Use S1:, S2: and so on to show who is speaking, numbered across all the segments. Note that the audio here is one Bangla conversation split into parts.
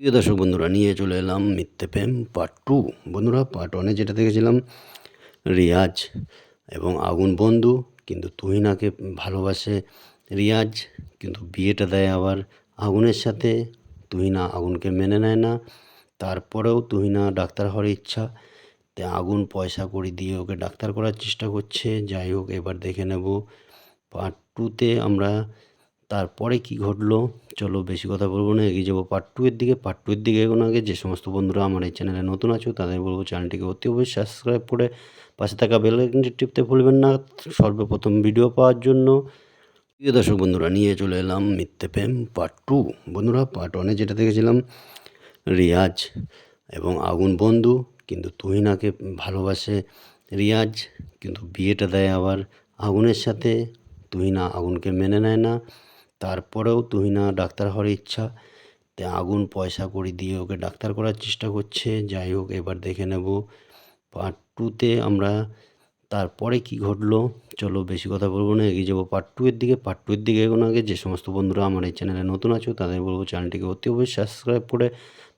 S1: প্রিয় দর্শক বন্ধুরা, নিয়ে চলে এলাম মিথ্যে প্রেম পার্ট টু বন্ধুরা পার্ট ওয়ানে যেটা দেখেছিলাম, রিয়াজ এবং আগুন বন্ধু, কিন্তু তুহিনাকে ভালোবাসে রিয়াজ, কিন্তু বিয়েটা দেয় আবার আগুনের সাথে। তুহিনা আগুনকে মেনে নেয় না, তারপরেও তুহিনা ডাক্তার হওয়ার ইচ্ছা। তে আগুন পয়সা করি দিয়ে ওকে ডাক্তার করার চেষ্টা করছে। যাই হোক, এবার দেখে নেব পার্ট টুতে আমরা তারপরে কি ঘটলো? চলো বেশি কথা বলব না, এগিয়ে যাব পার্ট টু এর দিকে। পার্ট টু এর দিকে এগোনো আগে যে সমস্ত বন্ধুরা আমার এই চ্যানেলে নতুন আছো, তাদের বলব চ্যানেলটিকে অতি অবশ্যই সাবস্ক্রাইব করে পাশে থাকা বেল আইকনটি টিপতে ভুলবেন না। সর্বপ্রথম ভিডিও পাওয়ার জন্য প্রিয় দর্শক বন্ধুরা, নিয়ে চলে এলাম মিথ্যে প্রেম পার্ট টু বন্ধুরা পার্ট ওয়ানে যেটা দেখেছিলাম, রিয়াজ এবং আগুন বন্ধু, কিন্তু তুহিনাকে ভালোবাসে রিয়াজ, কিন্তু বিয়েটা দেয় আবার আগুনের সাথে। তুহিনা আগুনকে মেনে নেয় না। তারপরেও তুহিনা ডাক্তার হওয়ার ইচ্ছা, তে আগুন পয়সা করি দিয়ে ওকে ডাক্তার করার চেষ্টা করছে। যাই হোক, এবার দেখে নেব। পার্ট টুতে আমরা তারপরে কি ঘটলো? চলো বেশি কথা বলব না, এগিয়ে যাব পার্ট টু এর দিকে। পার্ট টু এর দিকে এগোনো আগে যে সমস্ত বন্ধুরা আমার এই চ্যানেলে নতুন আছো, তাদের বলব চ্যানেলটিকে অতি অবশ্যই সাবস্ক্রাইব করে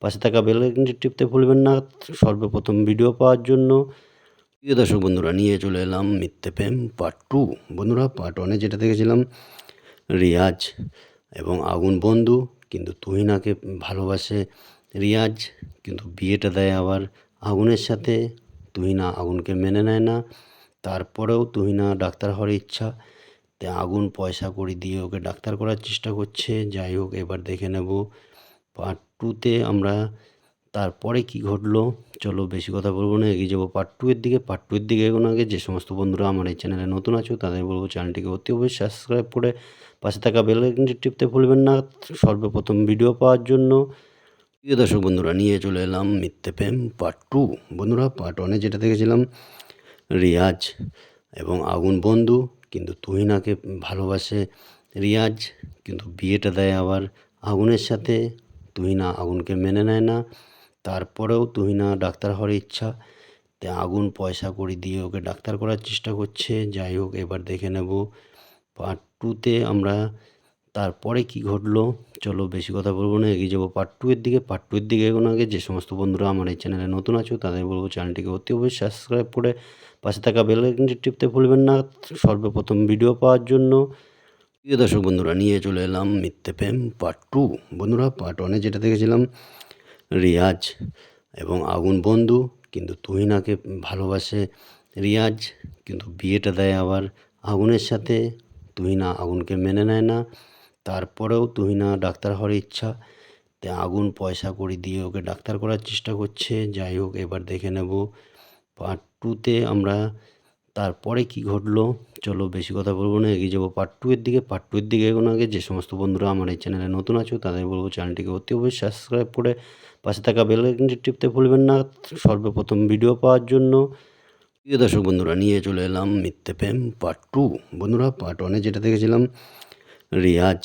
S1: পাশে থাকা বেল আইকনটি টিপতে ভুলবেন না। সর্বপ্রথম ভিডিও পাওয়ার জন্য প্রিয় দর্শক বন্ধুরা, নিয়ে চলে এলাম মিথ্যে প্রেম পার্ট টু বন্ধুরা পার্ট ওয়ানে যেটা দেখেছিলাম রিয়াজ এবং আগুন বন্ধু, কিন্তু তুহিনাকে ভালোবাসে রিয়াজ, কিন্তু বিয়েটা দেয় আবার আগুনের সাথে। তুহিনা আগুনকে মেনে নেয় না। তারপরেও তুহিনা ডাক্তার হওয়ার ইচ্ছা। তে আগুন পয়সা করি দিয়ে ওকে ডাক্তার করার চেষ্টা করছে। যাই হোক, এবার দেখে নেব। পার্ট টুতে আমরা তারপরে কি ঘটলো? চলো বেশি কথা বলব না, এগিয়ে যাব পার্ট টু এর দিকে। পার্ট টু এর দিকে এগোনো আগে যে সমস্ত বন্ধুরা আমার এই চ্যানেলে নতুন আছো, তাদের বলব চ্যানেলটিকে অতি অবশ্যই সাবস্ক্রাইব করে পাশে থাকা বেল আইকনটি টিপতে ভুলবেন না। সর্বপ্রথম ভিডিও পাওয়ার জন্য প্রিয় দর্শক বন্ধুরা, নিয়ে চলে এলাম মিথ্যে প্রেম পার্ট টু বন্ধুরা পার্ট ওয়ানে যেটা দেখেছিলাম, রিয়াজ এবং আগুন বন্ধু, কিন্তু তুহিনাকে ভালোবাসে রিয়াজ, কিন্তু বিয়েটা দেয় আবার আগুনের সাথে। তুহিনা আগুনকে মেনে নেয় না, তারপরেও তুহিনা ডাক্তার হওয়ার ইচ্ছা। তে আগুন পয়সা করি দিয়ে ওকে ডাক্তার করার চেষ্টা করছে। যাই হোক, এবার দেখে নেব পার্ট টুতে আমরা তারপরে কি ঘটলো? চলো বেশি কথা বলব না, এগিয়ে যাব পার্ট টু এর দিকে। পার্ট টু এর দিকে এগোনো আগে যে সমস্ত বন্ধুরা আমার এই চ্যানেলে নতুন আছো, তাদের বলব চ্যানেলটিকে অতি অবশ্যই সাবস্ক্রাইব করে পাশে থাকা বেল আইকনটি টিপতে ভুলবেন না। সর্বপ্রথম ভিডিও পাওয়ার জন্য প্রিয় দর্শক বন্ধুরা, নিয়ে চলে এলাম মিথ্যে প্রেম পার্ট টু বন্ধুরা পার্ট ওয়ানে যেটা দেখেছিলাম, রিয়াজ এবং আগুন বন্ধু, কিন্তু তুহিনাকে ভালোবাসে রিয়াজ, কিন্তু বিয়েটা দেয় আবার আগুনের সাথে। তুহিনা আগুনকে মেনে নেয় না। তারপরেও তুহিনা ডাক্তার হওয়ার ইচ্ছা। তে আগুন পয়সা করি দিয়ে ওকে ডাক্তার করার চেষ্টা করছে। যাই হোক, এবার দেখে নেব। পার্ট টুতে আমরা তারপরে কি ঘটলো? চলো বেশি কথা বলব না, এগিয়ে যাব পার্ট টু এর দিকে। পার্ট টু এর দিকে এগোনো আগে যে সমস্ত বন্ধুরা আমার এই চ্যানেলে নতুন আছো, তাদের বলব চ্যানেলটিকে অতি অবশ্যই সাবস্ক্রাইব করে পাশে থাকা বেল টিপতে ভুলবেন না। সর্বপ্রথম ভিডিও পাওয়ার জন্য প্রিয় দর্শক বন্ধুরা, নিয়ে চলে এলাম মিথ্যে প্রেম পার্ট টু বন্ধুরা পার্ট ওয়ানে যেটা দেখেছিলাম, রিয়াজ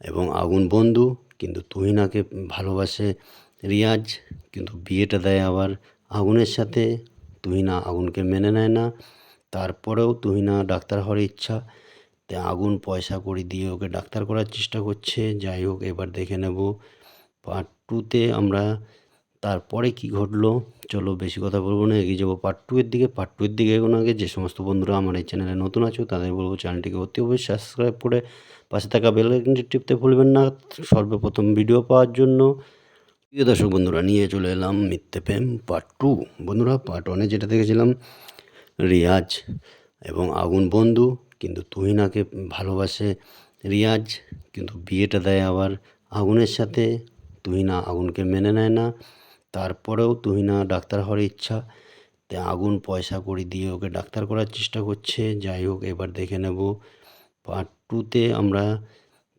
S1: এবং আগুন বন্ধু, কিন্তু তুহিনাকে ভালোবাসে রিয়াজ, কিন্তু বিয়েটা দেয় আবার আগুনের সাথে। তুহিনা আগুনকে মেনে নেয় না, তারপরেও তুহিনা ডাক্তার হওয়ার ইচ্ছা। তে আগুন পয়সা করি দিয়ে ওকে ডাক্তার করার চেষ্টা করছে। যাই হোক, এবার দেখে নেব পার্ট টুতে আমরা তারপরে কি ঘটলো? চলো বেশি কথা বলব না, এগিয়ে যাব পার্ট টু এর দিকে। পার্ট টু এর দিকে এগোনো আগে যে সমস্ত বন্ধুরা আমার এই চ্যানেলে নতুন আছো, তাদের বলব চ্যানেলটিকে অতি অবশ্যই সাবস্ক্রাইব করে পাশে থাকা বেল আইকনটি টিপতে ভুলবেন না। সর্বপ্রথম ভিডিও পাওয়ার জন্য প্রিয় দর্শক বন্ধুরা, নিয়ে চলে এলাম মিথ্যে প্রেম পার্ট টু বন্ধুরা পার্ট ওয়ানে যেটা দেখেছিলাম, রিয়াজ এবং আগুন বন্ধু। কিন্তু তুহিনাকে ভালোবাসে রিয়াজ, কিন্তু বিয়েটা দেয় আবার আগুনের সাথে। তুহিনা আগুনকে মেনে নেয় না। তারপরেও তুহিনা ডাক্তার হওয়ার ইচ্ছা। তে আগুন পয়সা করি দিয়ে ওকে ডাক্তার করার চেষ্টা করছে। যাই হোক, এবার দেখে নেব। পার্ট টুতে আমরা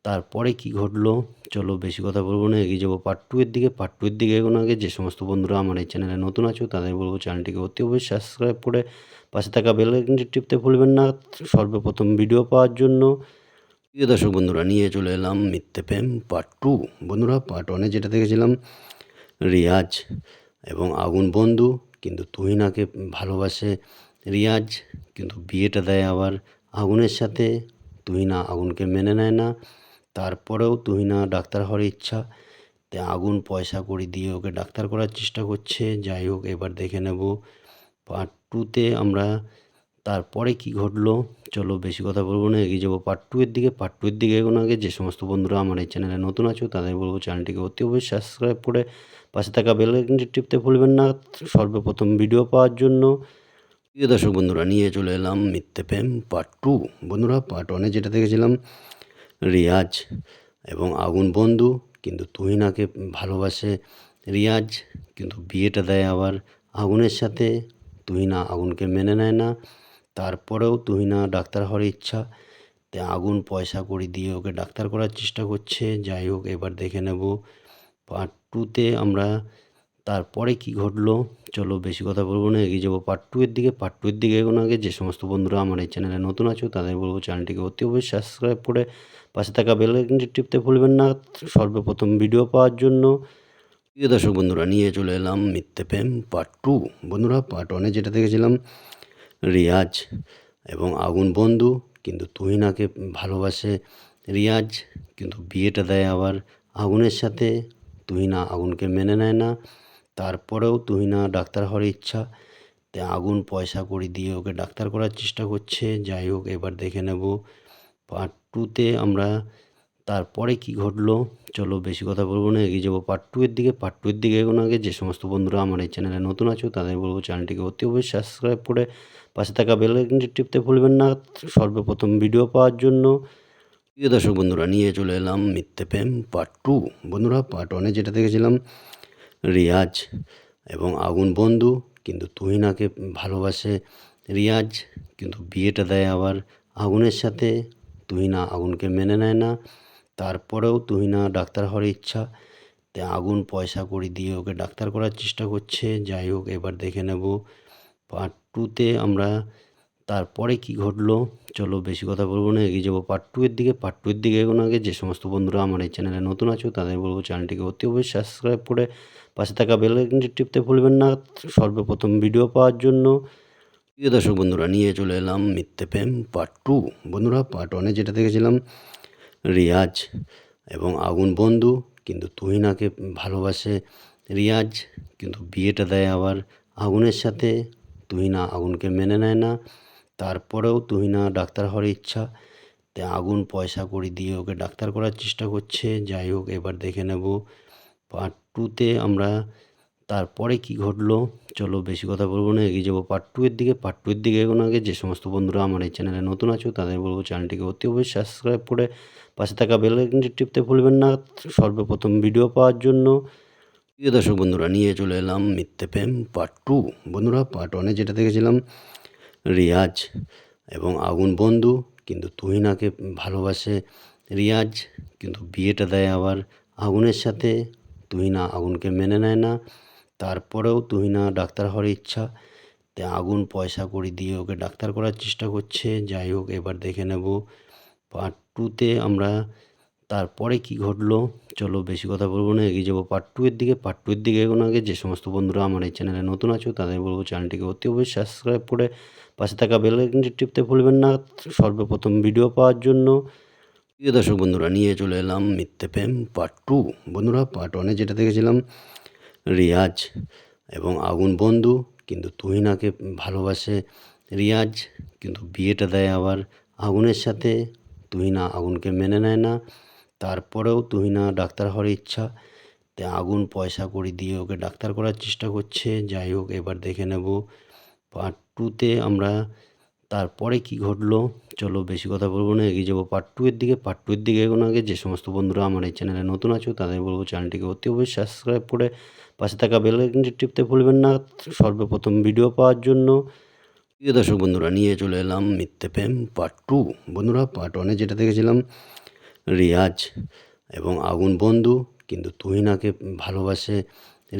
S1: তারপরে কি ঘটলো? চলো বেশি কথা বলব না, এগিয়ে যাব পার্ট টু এর দিকে। পার্ট টু এর দিকে এগোনো আগে যে সমস্ত বন্ধুরা আমার এই চ্যানেলে নতুন আছো, তাদের বলব চ্যানেলটিকে অতি অবশ্যই সাবস্ক্রাইব করে পাশে থাকা বেল আইকনটি টিপতে ভুলবেন না। সর্বপ্রথম ভিডিও পাওয়ার জন্য প্রিয় দর্শক বন্ধুরা, নিয়ে চলে এলাম মিথ্যে প্রেম পার্ট টু বন্ধুরা পার্ট ওয়ানে যেটা দেখেছিলাম রিয়াজ এবং আগুন বন্ধু, কিন্তু তুহিনাকে ভালোবাসে রিয়াজ, কিন্তু বিয়েটা দেয় আবার আগুনের সাথে। তুহিনা আগুনকে মেনে নেয় না। তারপরেও তুহিনা ডাক্তার হওয়ার ইচ্ছা। তে আগুন পয়সা কড়ি দিয়ে ওকে ডাক্তার করার চেষ্টা করছে। যাই হোক, এবার দেখে নেব। পার্ট টুতে আমরা তারপরে কি ঘটলো? চলো বেশি কথা বলব না, এগিয়ে যাব পার্ট টু এর দিকে। পার্ট টু এর দিকে এগোনো আগে যে সমস্ত বন্ধুরা আমার এই চ্যানেলে নতুন আছো, তাদের বলব চ্যানেলটিকে অতি অবশ্যই সাবস্ক্রাইব করে পাশে থাকা বেল আইকনটি টিপতে ভুলবেন না। সর্বপ্রথম ভিডিও পাওয়ার জন্য প্রিয় দর্শক বন্ধুরা, নিয়ে চলে এলাম মিথ্যে প্রেম পার্ট টু বন্ধুরা পার্ট ওয়ানে যেটা দেখেছিলাম, রিয়াজ এবং আগুন বন্ধু, কিন্তু তুহিনাকে ভালোবাসে রিয়াজ, কিন্তু বিয়েটা দেয় আবার আগুনের সাথে। তুহিনা আগুনকে মেনে নেয় না, তারপরেও তুহিনা ডাক্তার হওয়ার ইচ্ছা। তে আগুন পয়সা কড়ি দিয়ে ওকে ডাক্তার করার চেষ্টা করছে। যাই হোক, এবার দেখে নেব পার্ট টুতে আমরা তারপরে কি ঘটলো? চলো বেশি কথা বলব না, এগিয়ে যাব পার্ট টু এর দিকে। পার্ট টু এর দিকে এগোনো আগে যে সমস্ত বন্ধুরা আমার এই চ্যানেলে নতুন আছো, তাদের বলব চ্যানেলটিকে অতি অবশ্যই সাবস্ক্রাইব করে পাশে থাকা বেল আইকনটি টিপতে ভুলবেন না। সর্বপ্রথম ভিডিও পাওয়ার জন্য প্রিয় দর্শক বন্ধুরা, নিয়ে চলে এলাম মিথ্যে প্রেম পার্ট টু বন্ধুরা পার্ট ওয়ানে যেটা দেখেছিলাম, রিয়াজ এবং আগুন বন্ধু, কিন্তু তুহিনাকে ভালোবাসে রিয়াজ, কিন্তু বিয়েটা দেয় আবার আগুনের সাথে। তুহিনা আগুনকে মেনে নেয় না। তারপরেও তুহিনা ডাক্তার হওয়ার ইচ্ছা। তে আগুন পয়সা কড়ি দিয়ে ওকে ডাক্তার করার চেষ্টা করছে। যাই হোক, এবার দেখে নেব। পার্ট টুতে আমরা তারপরে কি ঘটলো? চলো বেশি কথা বলব না, এগিয়ে যাব পার্ট টু এর দিকে। পার্ট টু এর দিকে এগোনো আগে যে সমস্ত বন্ধুরা আমার এই চ্যানেলে নতুন আছো, তাদের বলব চ্যানেলটিকে অতি অবশ্যই সাবস্ক্রাইব করে পাশে থাকা বেল আইকনটি টিপতে ভুলবেন না। সর্বপ্রথম ভিডিও পাওয়ার জন্য। প্রিয় দর্শক বন্ধুরা, নিয়ে চলে এলাম মিথ্যে প্রেম পার্ট টু বন্ধুরা পার্ট ওয়ানে যেটা দেখেছিলাম, রিয়াজ এবং আগুন বন্ধু, কিন্তু তুহিনাকে ভালোবাসে রিয়াজ, কিন্তু বিয়েটা দেয় আবার আগুনের সাথে। তুহিনা আগুনকে মেনে নেয় না, তারপরেও তুহিনা ডাক্তার হওয়ার ইচ্ছা। তে আগুন পয়সা কড়ি দিয়ে ওকে ডাক্তার করার চেষ্টা করছে। যাই হোক, এবার দেখে নেব পার্ট টুতে আমরা তারপরে কি ঘটলো? চলো বেশি কথা বলব না, এগিয়ে যাব পার্ট টু এর দিকে। পার্ট টু এর দিকে এগোনো আগে যে সমস্ত বন্ধুরা আমার এই চ্যানেলে নতুন আছো, তাদের বলব চ্যানেলটিকে অতি অবশ্যই সাবস্ক্রাইব করে পাশে থাকা বেল আইকনটি টিপতে ভুলবেন না। সর্বপ্রথম ভিডিও পাওয়ার জন্য প্রিয় দর্শক বন্ধুরা, নিয়ে চলে এলাম মিথ্যে প্রেম পার্ট টু বন্ধুরা পার্ট ওয়ানে যেটা দেখেছিলাম, রিয়াজ এবং আগুন বন্ধু, কিন্তু তুহিনাকে ভালোবাসে রিয়াজ, কিন্তু বিয়েটা দেয় আবার আগুনের সাথে। তুহিনা আগুনকে মেনে নেয় না। তারপরেও তুহিনা ডাক্তার হওয়ার ইচ্ছা, তে আগুন পয়সা কড়ি দিয়ে ওকে ডাক্তার করার চেষ্টা করছে। যাই হোক, এবার দেখে নেব। পার্ট টুতে আমরা তারপরে কি ঘটলো? চলো বেশি কথা বলব না, এগিয়ে যাব পার্ট টু এর দিকে। পার্ট টু এর দিকে এগোনো আগে যে সমস্ত বন্ধুরা আমার এই চ্যানেলে নতুন আছো, তাদের বলব চ্যানেলটিকে অতি অবশ্যই সাবস্ক্রাইব করে পাশে থাকা বেল আইকনটি টিপতে ভুলবেন না। সর্বপ্রথম ভিডিও পাওয়ার জন্য প্রিয় দর্শক বন্ধুরা, নিয়ে চলে এলাম মিথ্যে প্রেম পার্ট টু বন্ধুরা পার্ট ওয়ানে যেটা দেখেছিলাম রিয়াজ এবং আগুন বন্ধু, কিন্তু তুহিনাকে ভালোবাসে রিয়াজ, কিন্তু বিয়েটা দেয় আবার আগুনের সাথে। তুহিনা আগুনকে মেনে নেয় না। তারপরেও তুহিনা ডাক্তার হওয়ার ইচ্ছা। তে আগুন পয়সা কড়ি দিয়ে ওকে ডাক্তার করার চেষ্টা করছে। যাই হোক, এবার দেখে নেব। পার্ট টুতে আমরা তারপরে কি ঘটলো? চলো বেশি কথা বলব না, এগিয়ে যাব পার্ট টু এর দিকে। পার্ট টু এর দিকে এগোনো আগে যে সমস্ত বন্ধুরা আমার এই চ্যানেলে নতুন আছো, তাদের বলব চ্যানেলটিকে অতি অবশ্যই সাবস্ক্রাইব করে পাশে থাকা বেল আইকনটি টিপতে ভুলবেন না। সর্বপ্রথম ভিডিও পাওয়ার জন্য প্রিয় দর্শক বন্ধুরা, নিয়ে চলে এলাম মিথ্যে প্রেম পার্ট টু বন্ধুরা পার্ট ওয়ানে যেটা দেখেছিলাম, রিয়াজ এবং আগুন বন্ধু, কিন্তু তুহিনাকে ভালোবাসে রিয়াজ, কিন্তু বিয়েটা দেয় আবার আগুনের সাথে। তুহিনা আগুনকে মেনে নেয় না, তারপরেও তুহিনা ডাক্তার হওয়ার ইচ্ছা। তে আগুন পয়সা কড়ি দিয়ে ওকে ডাক্তার করার চেষ্টা করছে। যাই হোক, এবার দেখে নেব পার্ট টুতে আমরা তারপরে কি ঘটলো? চলো বেশি কথা বলব না, এগিয়ে যাব পার্ট টু এর দিকে। পার্ট টু এর দিকে এগোনো আগে যে সমস্ত বন্ধুরা আমার এই চ্যানেলে নতুন আছো, তাদের বলব চ্যানেলটিকে অতি অবশ্যই সাবস্ক্রাইব করে পাশে থাকা বেল আইকনটি টিপতে ভুলবেন না। সর্বপ্রথম ভিডিও পাওয়ার জন্য প্রিয় দর্শক বন্ধুরা, নিয়ে চলে এলাম মিথ্যে প্রেম পার্ট টু বন্ধুরা পার্ট ওয়ানে যেটা দেখেছিলাম, রিয়াজ এবং আগুন বন্ধু, কিন্তু তুহিনাকে ভালোবাসে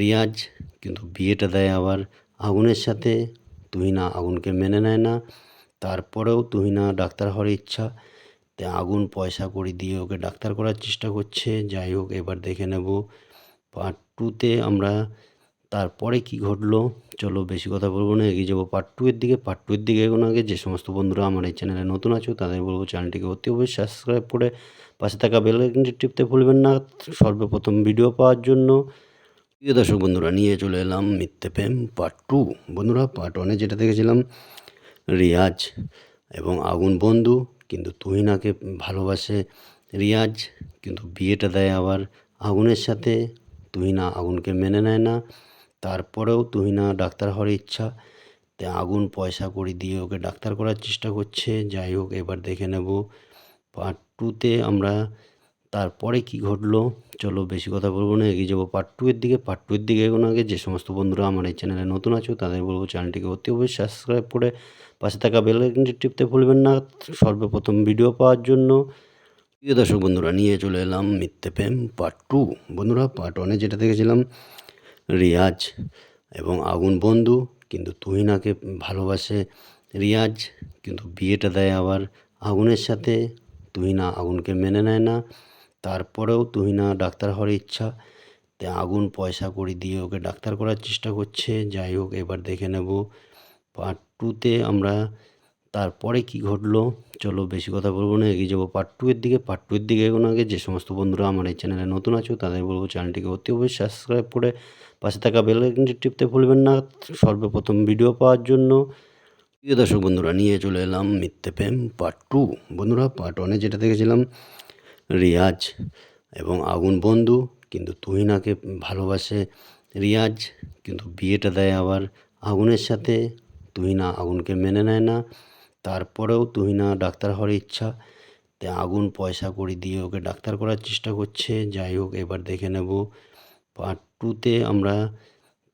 S1: রিয়াজ, কিন্তু বিয়েটা দেয় আবার আগুনের সাথে। তুহিনা আগুনকে মেনে নেয় না। তারপরেও তুহিনা ডাক্তার হওয়ার ইচ্ছা। তে আগুন পয়সা কড়ি দিয়ে ওকে ডাক্তার করার চেষ্টা করছে। যাই হোক, এবার দেখে নেব। পার্ট টুতে আমরা তারপরে কি ঘটলো? চলো বেশি কথা বলব না, এগিয়ে যাব পার্ট টু এর দিকে। পার্ট টু এর দিকে এগোনো আগে যে সমস্ত বন্ধুরা আমার এই চ্যানেলে নতুন আছো, তাদের বলব চ্যানেলটিকে অতি অবশ্যই সাবস্ক্রাইব করে পাশে থাকা বেল আইকনটি টিপতে ভুলবেন না। সর্বপ্রথম ভিডিও পাওয়ার জন্য প্রিয় দর্শক বন্ধুরা, নিয়ে চলে এলাম মিথ্যে প্রেম পার্ট টু বন্ধুরা পার্ট ওয়ানে যেটা দেখেছিলাম, রিয়াজ এবং আগুন বন্ধু, কিন্তু তুহিনাকে ভালোবাসে রিয়াজ, কিন্তু বিয়েটা দেয় আবার আগুনের সাথে। তুহিনা আগুনকে মেনে নেয় না, তারপরেও তুহিনা ডাক্তার হওয়ার ইচ্ছা। তে আগুন পয়সা করি দিয়ে ওকে ডাক্তার করার চেষ্টা করছে। যাই হোক, এবার দেখে নেব পার্ট টুতে আমরা তারপরে কি ঘটলো? চলো বেশি কথা বলব না, এগিয়ে যাব পার্ট টু এর দিকে। পার্ট টু এর দিকে এগোনো আগে যে সমস্ত বন্ধুরা আমার এই চ্যানেলে নতুন আছো, তাদের বলব চ্যানেলটিকে অতি অবশ্যই সাবস্ক্রাইব করে পাশে থাকা বেল আইকনটি টিপতে ভুলবেন না। সর্বপ্রথম ভিডিও পাওয়ার জন্য প্রিয় দর্শক বন্ধুরা, নিয়ে চলে এলাম মিথ্যে প্রেম পার্ট টু বন্ধুরা পার্ট ওয়ানে যেটা দেখেছিলাম, রিয়াজ এবং আগুন বন্ধু। কিন্তু তুহিনাকে ভালোবাসে রিয়াজ, কিন্তু বিয়েটা দেয় আবার আগুনের সাথে। তুহিনা আগুনকে মেনে নেয় না। তারপরেও তুহিনা ডাক্তার হওয়ার ইচ্ছা। তে আগুন, পয়সা করি দিয়ে ওকে ডাক্তার করার চেষ্টা করছে। যাই হোক, এবার দেখে নেব। পার্ট টুতে আমরা তারপরে কি ঘটলো? চলো বেশি কথা বলব না, এগিয়ে যাব পার্ট টু এর দিকে। পার্ট টু এর দিকে এগোনো আগে যে সমস্ত বন্ধুরা আমার এই চ্যানেলে নতুন আছো, তাদের বলব চ্যানেলটিকে অতি অবশ্যই সাবস্ক্রাইব করে পাশে থাকা বেল আইকনটি টিপতে ভুলবেন না। সর্বপ্রথম ভিডিও পাওয়ার জন্য প্রিয় দর্শক বন্ধুরা, নিয়ে চলে এলাম মিথ্যে প্রেম পার্ট টু বন্ধুরা পার্ট ওয়ানে যেটা দেখেছিলাম রিয়াজ এবং আগুন বন্ধু, কিন্তু তুহিনাকে ভালোবাসে রিয়াজ, কিন্তু বিয়েটা দেয় আবার আগুনের সাথে। তুহিনা আগুনকে মেনে নেয় না। তারপরেও তুহিনা ডাক্তার হওয়ার ইচ্ছা। তে আগুন পয়সা করি দিয়ে ওকে ডাক্তার করার চেষ্টা করছে। যাই হোক, এবার দেখে নেব। পার্ট টুতে আমরা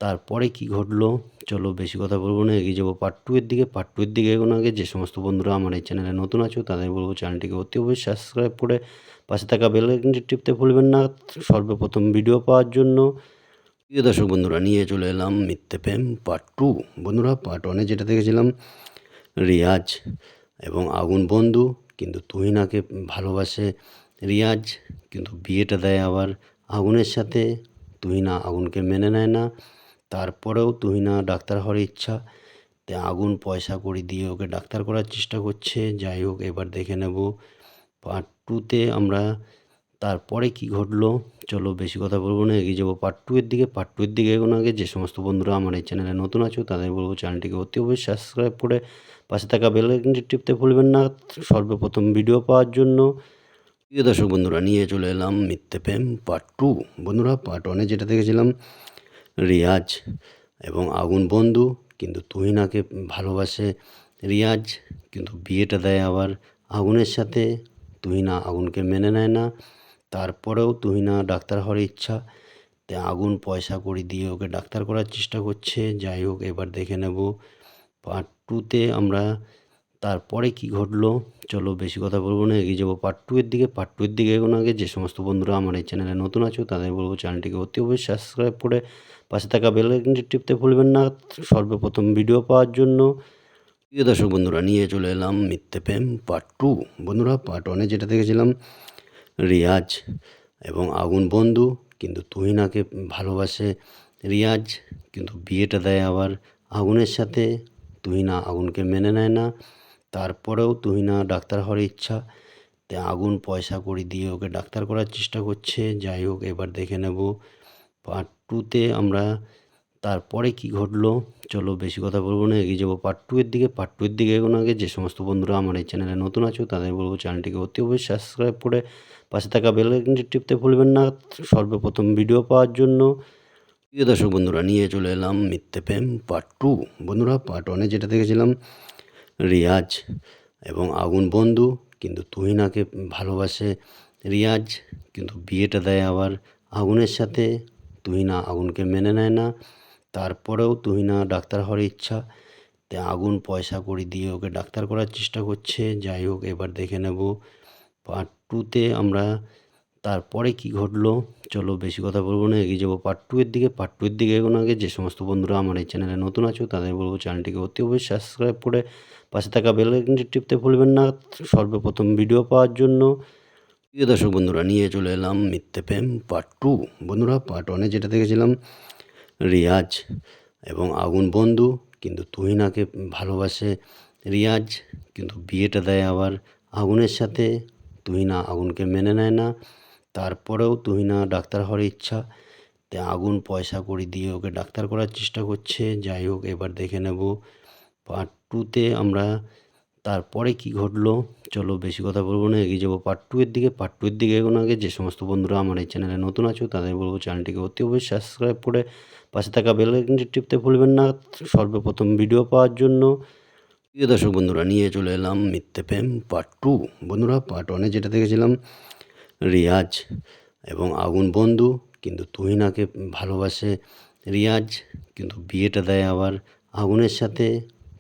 S1: তারপরে কি ঘটলো? চলো বেশি কথা বলব না, এগিয়ে যাব পার্ট টু এর দিকে। পার্ট টু এর দিকে এগোনো আগে যে সমস্ত বন্ধুরা আমার এই চ্যানেলে নতুন আছো, তাদের বলব চ্যানেলটিকে অতি অবশ্যই সাবস্ক্রাইব করে পাশে থাকা বেল আইকনটি টিপতে ভুলবেন না। সর্বপ্রথম ভিডিও পাওয়ার জন্য প্রিয় দর্শক বন্ধুরা, নিয়ে চলে এলাম মিথ্যে প্রেম পার্ট টু বন্ধুরা পার্ট ওয়ানে যেটা দেখেছিলাম, রিয়াজ এবং আগুন বন্ধু। কিন্তু তুহিনাকে ভালোবাসে রিয়াজ, কিন্তু বিয়েটা দেয় আবার আগুনের সাথে। তুহিনা আগুনকে মেনে নেয় না। তারপরেও তুহিনা ডাক্তার হওয়ার ইচ্ছা। তে আগুন, পয়সা করি দিয়ে ওকে ডাক্তার করার চেষ্টা করছে। যাই হোক, এবার দেখে নেব পার্ট টুতে আমরা তারপরে কি ঘটলো। চলো বেশি কথা বলব না, এগিয়ে যাব পার্ট টু এর দিকে। পার্ট টু এর দিকে এগোনো আগে যে সমস্ত বন্ধুরা আমার এই চ্যানেলে নতুন আছো, তাদের বলব চ্যানেলটিকে অতি অবশ্যই সাবস্ক্রাইব করে পাশে থাকা বেল আইকনটি টিপতে ভুলবেন না। সর্বপ্রথম ভিডিও পাওয়ার জন্য প্রিয় দর্শক বন্ধুরা, নিয়ে চলে এলাম মিথ্যে প্রেম পার্ট টু বন্ধুরা পার্ট ওয়ানে যেটা দেখেছিলাম রিয়াজ এবং আগুন বন্ধু, কিন্তু তুহিনাকে ভালোবাসে রিয়াজ, কিন্তু বিয়েটা দেয় আবার আগুনের সাথে। তুহিনা আগুনকে মেনে নেয় না। তারপরেও তুহিনা ডাক্তার হওয়ার ইচ্ছা। তে আগুন পয়সা করি দিয়ে ওকে ডাক্তার করার চেষ্টা করছে। যাই হোক, এবার দেখে নেব। পার্ট টুতে আমরা তারপরে কি ঘটলো? চলো বেশি কথা বলব না, এগিয়ে যাব পার্ট টু এর দিকে। পার্ট টু এর দিকে এগোনো আগে যে সমস্ত বন্ধুরা আমার এই চ্যানেলে নতুন আছো, তাদের বলব চ্যানেলটিকে অতি অবশ্যই সাবস্ক্রাইব করে পাশে থাকা বেল আইকনটি টিপতে ভুলবেন না। সর্বপ্রথম ভিডিও পাওয়ার জন্য প্রিয় দর্শক বন্ধুরা, নিয়ে চলে এলাম মিথ্যে প্রেম পার্ট টু বন্ধুরা পার্ট ওয়ানে যেটা দেখেছিলাম, রিয়াজ এবং আগুন বন্ধু, কিন্তু তুহিনাকে ভালোবাসে রিয়াজ, কিন্তু বিয়েটা দেয় আবার আগুনের সাথে। তুহিনা আগুনকে মেনে নেয় না, তারপরেও তুহিনা ডাক্তার হওয়ার ইচ্ছা। তে আগুন পয়সা করি দিয়ে ওকে ডাক্তার করার চেষ্টা করছে। যাই হোক, এবার দেখে নেব পার্ট টুতে আমরা তারপরে কি ঘটলো? চলো বেশি কথা বলব না, এগিয়ে যাব পার্ট টু এর দিকে। পার্ট টু এর দিকে এগোনো আগে যে সমস্ত বন্ধুরা আমার এই চ্যানেলে নতুন আছো, তাদের বলব চ্যানেলটিকে অতি অবশ্যই সাবস্ক্রাইব করে পাশে থাকা বেল আইকনটি টিপতে ভুলবেন না। সর্বপ্রথম ভিডিও পাওয়ার জন্য প্রিয় দর্শক বন্ধুরা, নিয়ে চলে এলাম মিথ্যে প্রেম পার্ট টু বন্ধুরা পার্ট ওয়ানে যেটা দেখেছিলাম, রিয়াজ এবং আগুন বন্ধু, কিন্তু তুহিনাকে ভালোবাসে রিয়াজ, কিন্তু বিয়েটা দেয় আবার আগুনের সাথে। তুহিনা আগুনকে মেনে নেয় না। তারপরেও তুহিনা ডাক্তার হওয়ার ইচ্ছা। তে আগুন পয়সা করি দিয়ে ওকে ডাক্তার করার চেষ্টা করছে। যাই হোক, এবার দেখে নেব। পার্ট টুতে আমরা তারপরে কি ঘটলো? চলো বেশি কথা বলব না, এগিয়ে যাব পার্ট টু এর দিকে। পার্ট টু এর দিকে এগোনো আগে যে সমস্ত বন্ধুরা আমার এই চ্যানেলে নতুন আছো, তাদের বলব চ্যানেলটিকে অতি অবশ্যই সাবস্ক্রাইব করে পাশে থাকা বেল আইকনটি টিপতে ভুলবেন না। সর্বপ্রথম ভিডিও পাওয়ার জন্য প্রিয় দর্শক বন্ধুরা, নিয়ে চলে এলাম মিথ্যে প্রেম পার্ট টু বন্ধুরা পার্ট ওয়ানে যেটা দেখেছিলাম, রিয়াজ এবং আগুন বন্ধু, কিন্তু তুহিনাকে ভালোবাসে রিয়াজ, কিন্তু বিয়েটা দেয় আবার আগুনের সাথে। তুহিনা আগুনকে মেনে নেয় না, তারপরেও তুহিনা ডাক্তার হওয়ার ইচ্ছা। তে আগুন পয়সা কড়ি দিয়ে ওকে ডাক্তার করার চেষ্টা করছে। যাই হোক, এবার দেখে নেব পার্ট টুতে আমরা তারপরে কি ঘটলো? চলো বেশি কথা বলব না, এগিয়ে যাব পার্ট টু এর দিকে। পার্ট টু এর দিকে এগোনো আগে যে সমস্ত বন্ধুরা আমার এই চ্যানেলে নতুন আছো, তাদের বলব চ্যানেলটিকে অতি অবশ্যই সাবস্ক্রাইব করে পাশে থাকা বেল আইকনটি টিপতে ভুলবেন না। সর্বপ্রথম ভিডিও পাওয়ার জন্য প্রিয় দর্শক বন্ধুরা, নিয়ে চলে এলাম মিথ্যে প্রেম পার্ট টু বন্ধুরা পার্ট ওয়ানে যেটা দেখেছিলাম, রিয়াজ এবং আগুন বন্ধু, কিন্তু তুহিনাকে ভালোবাসে রিয়াজ, কিন্তু বিয়েটা দেয় আবার আগুনের সাথে।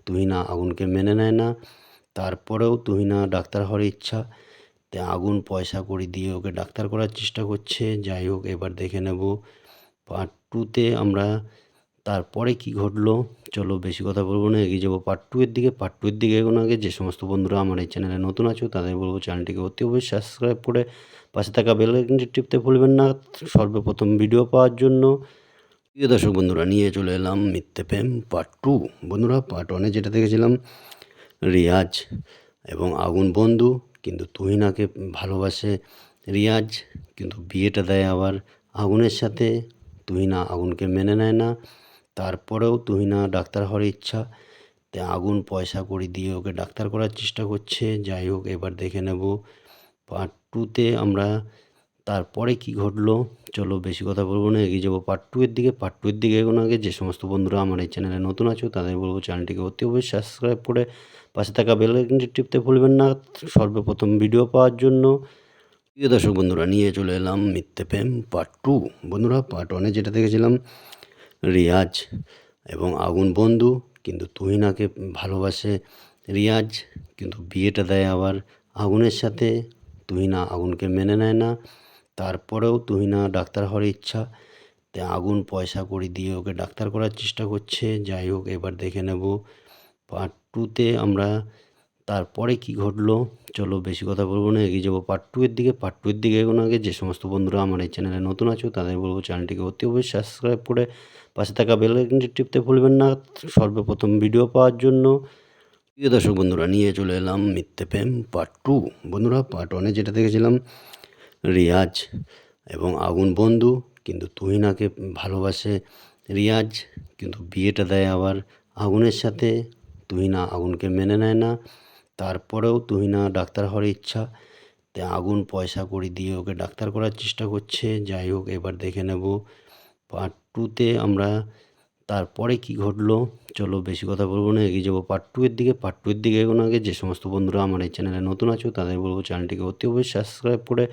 S1: তুহিনা আগুনকে মেনে নেয় না। তারপরেও তুহিনা ডাক্তার হওয়ার ইচ্ছা, তে আগুন পয়সা কড়ি দিয়ে ওকে ডাক্তার করার চেষ্টা করছে। যাই হোক, এবার দেখে নেব। পার্ট টুতে আমরা তারপরে কি ঘটলো? চলো বেশি কথা বলব না, এগিয়ে যাব পার্ট টু এর দিকে। পার্ট টু এর দিকে এগোনো আগে যে সমস্ত বন্ধুরা আমার এই চ্যানেলে নতুন আছো, তাদের বলব চ্যানেলটিকে অতি অবশ্যই সাবস্ক্রাইব করে পাশে থাকা বেল আইকনটি টিপতে ভুলবেন না। সর্বপ্রথম ভিডিও পাওয়ার জন্য প্রিয় দর্শক বন্ধুরা, নিয়ে চলে এলাম মিথ্যে প্রেম পার্ট টু বন্ধুরা পার্ট ওয়ানে যেটা দেখেছিলাম রিয়াজ এবং আগুন বন্ধু, কিন্তু তুহিনাকে ভালোবাসে রিয়াজ, কিন্তু বিয়েটা দেয় আবার আগুনের সাথে। তুহিনা আগুনকে মেনে নেয় না। তারপরেও তুহিনা ডাক্তার হওয়ার ইচ্ছা। তে আগুন পয়সা কড়ি দিয়ে ওকে ডাক্তার করার চেষ্টা করছে। যাই হোক, এবার দেখে নেব। পার্ট টুতে আমরা তারপরে কি ঘটলো? চলো বেশি কথা বলব না, এগিয়ে যাব পার্ট টু এর দিকে। পার্ট টু এর দিকে এগোনো আগে যে সমস্ত বন্ধুরা আমার এই চ্যানেলে নতুন আছো, তাদের বলব চ্যানেলটিকে অতি অবশ্যই সাবস্ক্রাইব করে পাশে থাকা বেল আইকনটি টিপতে ভুলবেন না। সর্বপ্রথম ভিডিও পাওয়ার জন্য প্রিয় দর্শক বন্ধুরা, নিয়ে চলে এলাম মিথ্যে প্রেম পার্ট টু বন্ধুরা পার্ট ওয়ানে যেটা দেখেছিলাম, রিয়াজ এবং আগুন বন্ধু, কিন্তু তুহিনাকে ভালোবাসে রিয়াজ, কিন্তু বিয়েটা দেয় আবার আগুনের সাথে। তুহিনা আগুনকে মেনে নেয় না। তারপরেও তুহিনা ডাক্তার হওয়ার ইচ্ছা। তে আগুন পয়সা কড়ি দিয়ে ওকে ডাক্তার করার চেষ্টা করছে। যাই হোক, এবার দেখে নেব। পার্ট টুতে আমরা তারপরে কি ঘটলো? চলো বেশি কথা বলব না, এগিয়ে যাব পার্ট টু এর দিকে। পার্ট টু এর দিকে এগোনো আগে যে সমস্ত বন্ধুরা আমার এই চ্যানেলে নতুন আছো, তাদের বলব চ্যানেলটিকে অতি অবশ্যই সাবস্ক্রাইব করে পাশে থাকা বেল আইকনটি টিপতে ভুলবেন না। সর্বপ্রথম ভিডিও পাওয়ার জন্য প্রিয় দর্শক বন্ধুরা, নিয়ে চলে এলাম মিথ্যে প্রেম পার্ট টু বন্ধুরা পার্ট ওয়ানে যেটা দেখেছিলাম রিয়াজ এবং আগুন বন্ধু, কিন্তু তুহিনাকে ভালোবাসে রিয়াজ, কিন্তু বিয়েটা দেয় আবার আগুনের সাথে। তুহিনা আগুনকে মেনে নেয় না। তারপরেও তুহিনা ডাক্তার হওয়ার ইচ্ছা। তে আগুন পয়সা কড়ি দিয়ে ওকে ডাক্তার করার চেষ্টা করছে। যাই হোক, এবার দেখে নেব। পার্ট টুতে আমরা তারপরে কি ঘটলো? চলো বেশি কথা বলব না, এগিয়ে যাব পার্ট টু এর দিকে। পার্ট টু এর দিকে এগোনো আগে যে সমস্ত বন্ধুরা আমার এই চ্যানেলে নতুন আছো, তাদের বলব চ্যানেলটিকে অতি অবশ্যই সাবস্ক্রাইব করে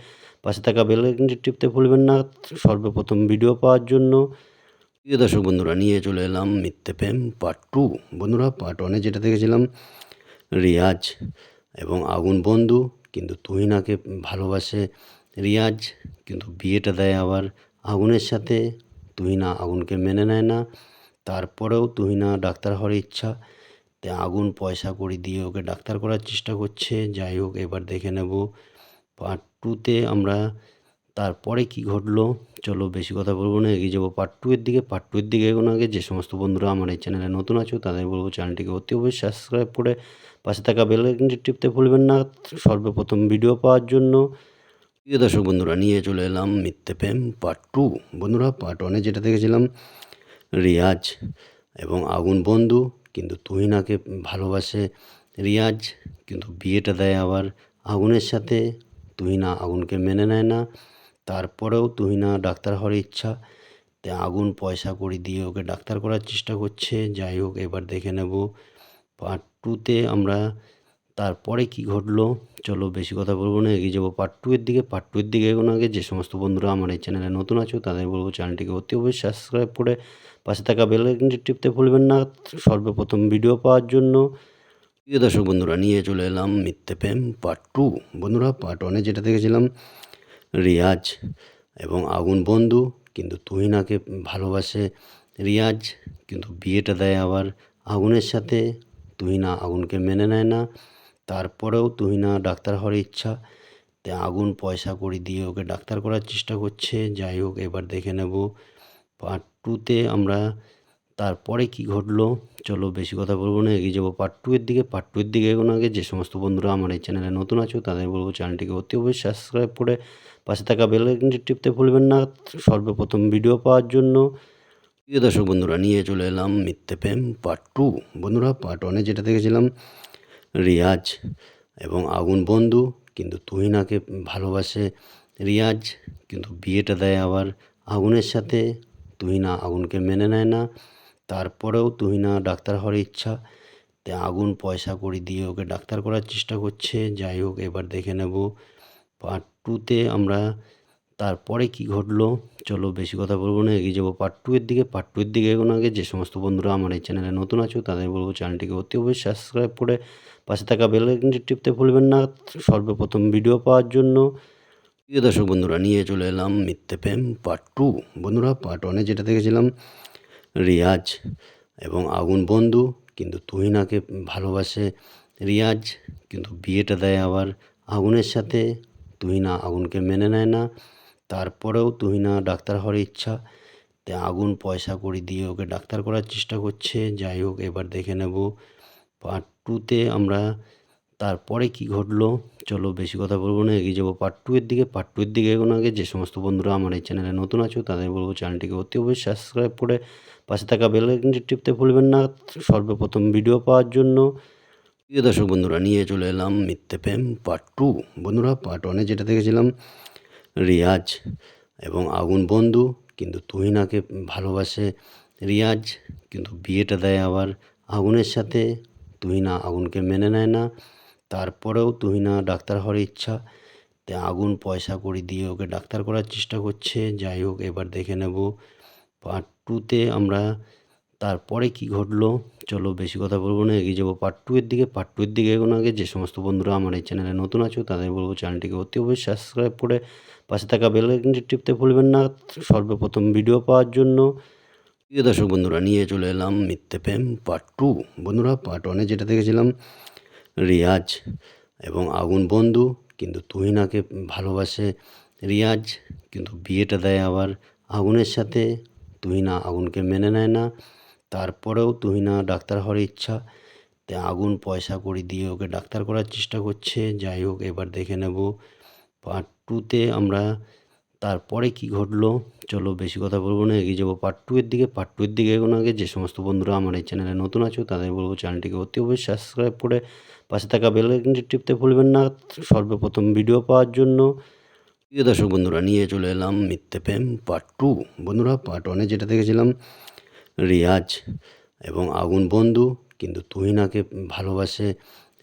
S1: পাশে থাকা বেল আইকনটি টিপতে ভুলবেন না। সর্বপ্রথম ভিডিও পাওয়ার জন্য প্রিয় দর্শক বন্ধুরা, নিয়ে চলে এলাম মিথ্যে প্রেম পার্ট টু বন্ধুরা পার্ট ওয়ানে যেটা দেখেছিলাম, রিয়াজ এবং আগুন বন্ধু। কিন্তু তুহিনাকে ভালোবাসে রিয়াজ, কিন্তু বিয়েটা দেয় আবার আগুনের সাথে। তুহিনা আগুনকে মেনে নেয় না। তারপরেও তুহিনা ডাক্তার হওয়ার ইচ্ছা। তে আগুন পয়সা কড়ি দিয়ে ওকে ডাক্তার করার চেষ্টা করছে। যাই হোক, এবার দেখে নেব পার্ট টুতে আমরা তারপরে কি ঘটলো? চলো বেশি কথা বলব না, এগিয়ে যাব পার্ট টু এর দিকে। পার্ট টু এর দিকে এগোনো আগে যে সমস্ত বন্ধুরা আমার এই চ্যানেলে নতুন আছো, তাদের বলব চ্যানেলটিকে অতি অবশ্যই সাবস্ক্রাইব করে পাশে থাকা বেল আইকনটি টিপতে ভুলবেন না। সর্বপ্রথম ভিডিও পাওয়ার জন্য প্রিয় দর্শক বন্ধুরা, নিয়ে চলে এলাম মিথ্যে প্রেম পার্ট টু বন্ধুরা পার্ট ওয়ানে যেটা দেখেছিলাম, রিয়াজ এবং আগুন বন্ধু। কিন্তু তুহিনাকে ভালোবাসে রিয়াজ, কিন্তু বিয়েটা দেয় আবার আগুনের সাথে। তুহিনা আগুনকে মেনে নেয় না। তারপরেও তুহিনা ডাক্তার হওয়ার ইচ্ছা। তে আগুন পয়সা কড়ি দিয়ে ওকে ডাক্তার করার চেষ্টা করছে। যাই হোক, এবার দেখে নেব। পার্ট টুতে আমরা তারপরে কি ঘটলো? চলো বেশি কথা বলব না, এগিয়ে যাব পার্ট টু এর দিকে। পার্ট টু এর দিকে এগোনো আগে যে সমস্ত বন্ধুরা আমার এই চ্যানেলে নতুন আছো, তাদের বলব চ্যানেলটিকে অতি অবশ্যই সাবস্ক্রাইব করে পাশে থাকা বেল আইকনটি টিপতে ভুলবেন না। সর্বপ্রথম ভিডিও পাওয়ার জন্য প্রিয় দর্শক বন্ধুরা, নিয়ে চলে এলাম মিথ্যে প্রেম পার্ট টু বন্ধুরা পার্ট ওয়ানে যেটা দেখেছিলাম, রিয়াজ এবং আগুন বন্ধু, কিন্তু তুহিনাকে ভালোবাসে রিয়াজ, কিন্তু বিয়েটা দেয় আবার আগুনের সাথে। তুহিনা আগুনকে মেনে নেয় না, তারপরেও তুহিনা ডাক্তার হওয়ার ইচ্ছা। তে আগুন পয়সা কড়ি দিয়ে ওকে ডাক্তার করার চেষ্টা করছে। যাই হোক, এবার দেখে নেব পার্ট টুতে আমরা তারপরে কি ঘটলো? চলো বেশি কথা বলব না, এগিয়ে যাব পার্ট টু এর দিকে। পার্ট টু এর দিকে এগোনো আগে যে সমস্ত বন্ধুরা আমার এই চ্যানেলে নতুন আছো, তাদের বলব চ্যানেলটিকে অতি অবশ্যই সাবস্ক্রাইব করে পাশে থাকা বেল আইকনটি টিপতে ভুলবেন না। সর্বপ্রথম ভিডিও পাওয়ার জন্য প্রিয় দর্শক বন্ধুরা, নিয়ে চলে এলাম মিথ্যে প্রেম পার্ট টু বন্ধুরা পার্ট ওয়ানে যেটা দেখেছিলাম, রিয়াজ এবং আগুন বন্ধু। কিন্তু তুহিনাকে ভালোবাসে রিয়াজ, কিন্তু বিয়েটা দেয় আবার আগুনের সাথে। তুহিনা আগুনকে মেনে নেয় না। তারপরেও তুহিনা ডাক্তার হওয়ার ইচ্ছা। আগুন, পয়সা, কড়ি দিয়ে ওকে ডাক্তার করার চেষ্টা করছে। যাই হোক, এবার দেখে নেব। পার্ট টুতে আমরা তারপরে কি ঘটলো? চলো বেশি কথা বলব না, এগিয়ে যাব পার্ট টু এর দিকে। পার্ট টু এর দিকে এগোনো আগে যে সমস্ত বন্ধুরা আমার এই চ্যানেলে নতুন আছো, তাদের বলব চ্যানেলটিকে অতি অবশ্যই সাবস্ক্রাইব করে পাশে থাকা বেল আইকনটি টিপতে ভুলবেন না। সর্বপ্রথম ভিডিও পাওয়ার জন্য প্রিয় দর্শক বন্ধুরা, নিয়ে চলে এলাম মিথ্যে প্রেম পার্ট টু বন্ধুরা পার্ট ওয়ানে যেটা দেখেছিলাম রিয়াজ এবং আগুন বন্ধু, কিন্তু তুহিনাকে ভালোবাসে রিয়াজ, কিন্তু বিয়েটা দেয় আবার আগুনের সাথে। তুহিনা আগুনকে মেনে নেয় না। তারপরেও তুহিনা ডাক্তার হওয়ার ইচ্ছা। তাই আগুন পয়সা কড়ি দিয়ে ওকে ডাক্তার করার চেষ্টা করছে। যাই হোক, এবার দেখে নেব। পার্ট টুতে আমরা তারপরে কি ঘটলো? চলো বেশি কথা বলব না, এগিয়ে যাব পার্ট টু এর দিকে। পার্ট টু এর দিকে এগোনো আগে যে সমস্ত বন্ধুরা আমার এই চ্যানেলে নতুন আছো, তাদের বলব চ্যানেলটিকে অতি অবশ্যই সাবস্ক্রাইব করে পাশে থাকা বেল আইকনটি টিপতে ভুলবেন না। সর্বপ্রথম ভিডিও পাওয়ার জন্য প্রিয় দর্শক বন্ধুরা, নিয়ে চলে এলাম মিথ্যে প্রেম পার্ট টু বন্ধুরা পার্ট ওয়ানে যেটা দেখেছিলাম, রিয়াজ এবং আগুন বন্ধু। কিন্তু তুহিনাকে ভালোবাসে রিয়াজ, কিন্তু বিয়েটা দেয় আবার আগুনের সাথে। তুহিনা আগুনকে মেনে নেয় না। তারপরেও তুহিনা ডাক্তার হওয়ার ইচ্ছা তাই আগুন পয়সা কড়ি দিয়ে ওকে ডাক্তার করার চেষ্টা করছে। যাই হোক, এবার দেখে নেব। পার্ট টুতে আমরা তারপরে কি ঘটলো? চলো বেশি কথা বলব না, এগিয়ে যাব পার্ট টু এর দিকে। পার্ট টু এর দিকে এগোনো আগে যে সমস্ত বন্ধুরা আমার এই চ্যানেলে নতুন আছো, তাদের বলব চ্যানেলটিকে অতি অবশ্যই সাবস্ক্রাইব করে পাশে থাকা বেল আইকনটি টিপতে ভুলবেন না। সর্বপ্রথম ভিডিও পাওয়ার জন্য প্রিয় দর্শক বন্ধুরা, নিয়ে চলে এলাম মিথ্যে প্রেম পার্ট টু বন্ধুরা পার্ট ওয়ানে যেটা দেখেছিলাম রিয়াজ এবং আগুন বন্ধু, কিন্তু তুহিনাকে ভালোবাসে রিয়াজ, কিন্তু বিয়েটা দেয় আবার আগুনের সাথে। তুহিনা আগুনকে মেনে নেয় না। তারপরেও তুহিনা ডাক্তার হওয়ার ইচ্ছা। তাই আগুন পয়সা কড়ি দিয়ে ওকে ডাক্তার করার চেষ্টা করছে। যাই হোক, এবার দেখে নেব পার্ট টুতে আমরা তারপরে কি ঘটলো। চলো বেশি কথা বলব না, এগিয়ে যাব পার্ট টু এর দিকে। পার্ট টু এর দিকে এগোনো আগে যে সমস্ত বন্ধুরা আমার এই চ্যানেলে নতুন আছো, তাদের বলব চ্যানেলটিকে অতি অবশ্যই সাবস্ক্রাইব করে পাশে থাকা বেল আইকনটি টিপতে ভুলবেন না। সর্বপ্রথম ভিডিও পাওয়ার জন্য। প্রিয় দর্শক বন্ধুরা, নিয়ে চলে এলাম মিথ্যে প্রেম পার্ট টু বন্ধুরা পার্ট ওয়ানে যেটা দেখেছিলাম, রিয়াজ এবং আগুন বন্ধু। কিন্তু তুহিনাকে ভালোবাসে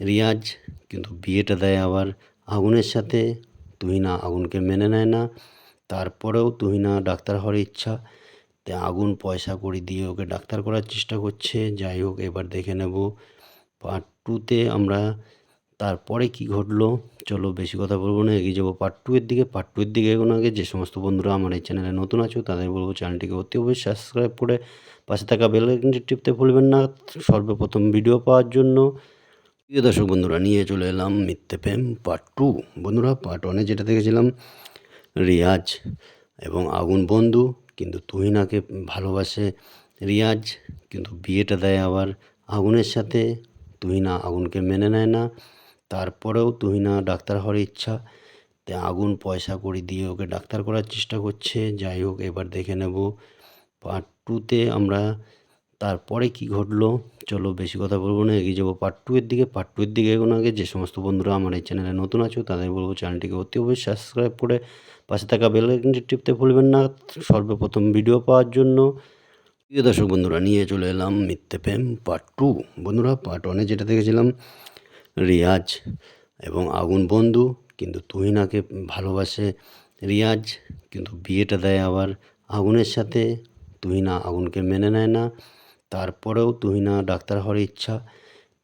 S1: রিয়াজ, কিন্তু বিয়েটা দেয় আবার আগুনের সাথে। তুহিনা আগুনকে মেনে নেয় না। তারপরেও তুহিনা ডাক্তার হওয়ার ইচ্ছা। তাই আগুন পয়সা কড়ি দিয়ে ওকে ডাক্তার করার চেষ্টা করছে। যাই হোক, এবার দেখে নেব পার্ট টুতে আমরা তারপরে কি ঘটলো? চলো বেশি কথা বলব না, এগিয়ে যাব পার্ট টু এর দিকে। পার্ট টু এর দিকে এগোনো আগে যে সমস্ত বন্ধুরা আমার এই চ্যানেলে নতুন আছো, তাদের বলব চ্যানেলটিকে অতি অবশ্যই সাবস্ক্রাইব করে পাশে থাকা বেল আইকনটি টিপতে ভুলবেন না। সর্বপ্রথম ভিডিও পাওয়ার জন্য প্রিয় দর্শক বন্ধুরা, নিয়ে চলে এলাম মিথ্যে প্রেম পার্ট টু বন্ধুরা পার্ট ওয়ানে যেটা দেখেছিলাম, রিয়াজ এবং আগুন বন্ধু, কিন্তু তুহিনাকে ভালোবাসে রিয়াজ, কিন্তু বিয়েটা দেয় আবার আগুনের সাথে। তুহিনা আগুনকে মেনে নেয় না। তারপরেও তুহিনা ডাক্তার হওয়ার ইচ্ছা। তাই আগুন পয়সা কড়ি দিয়ে ওকে ডাক্তার করার চেষ্টা করছে। যাই হোক, এবার দেখে নেব। পার্ট টুতে আমরা তারপরে কি ঘটলো? চলো বেশি কথা বলব না, এগিয়ে যাব পার্ট টু এর দিকে। পার্ট টু এর দিকে এগোনো আগে যে সমস্ত বন্ধুরা আমার এই চ্যানেলে নতুন আছো, তাদের বলব চ্যানেলটিকে অতি অবশ্যই সাবস্ক্রাইব করে পাশে থাকা বেল আইকনটি টিপতে ভুলবেন না। সর্বপ্রথম ভিডিও পাওয়ার জন্য প্রিয় দর্শক বন্ধুরা, নিয়ে চলে এলাম মিথ্যে প্রেম পার্ট টু বন্ধুরা পার্ট ওয়ানে যেটা দেখেছিলাম, রিয়াজ এবং আগুন বন্ধু, কিন্তু তুহিনাকে ভালোবাসে রিয়াজ, কিন্তু বিয়েটা দেয় আবার আগুনের সাথে। তুহিনা আগুনকে মেনে নেয় না, তারপরেও তুহিনা ডাক্তার হওয়ার ইচ্ছা।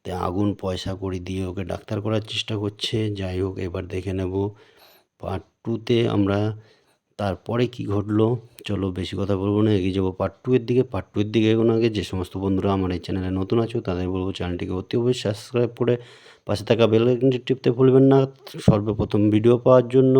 S1: তাই আগুন পয়সা কড়ি দিয়ে ওকে ডাক্তার করার চেষ্টা করছে। যাই হোক, এবার দেখে নেব পার্ট টুতে আমরা তারপরে কি ঘটলো? চলো বেশি কথা বলব না, এগিয়ে যাব পার্ট টু এর দিকে। পার্ট টু এর দিকে এগোনো আগে যে সমস্ত বন্ধুরা আমার এই চ্যানেলে নতুন আছো, তাদের বলব চ্যানেলটিকে অতি অবশ্যই সাবস্ক্রাইব করে পাশে থাকা বেল আইকনটি টিপতে ভুলবেন না। সর্বপ্রথম ভিডিও পাওয়ার জন্য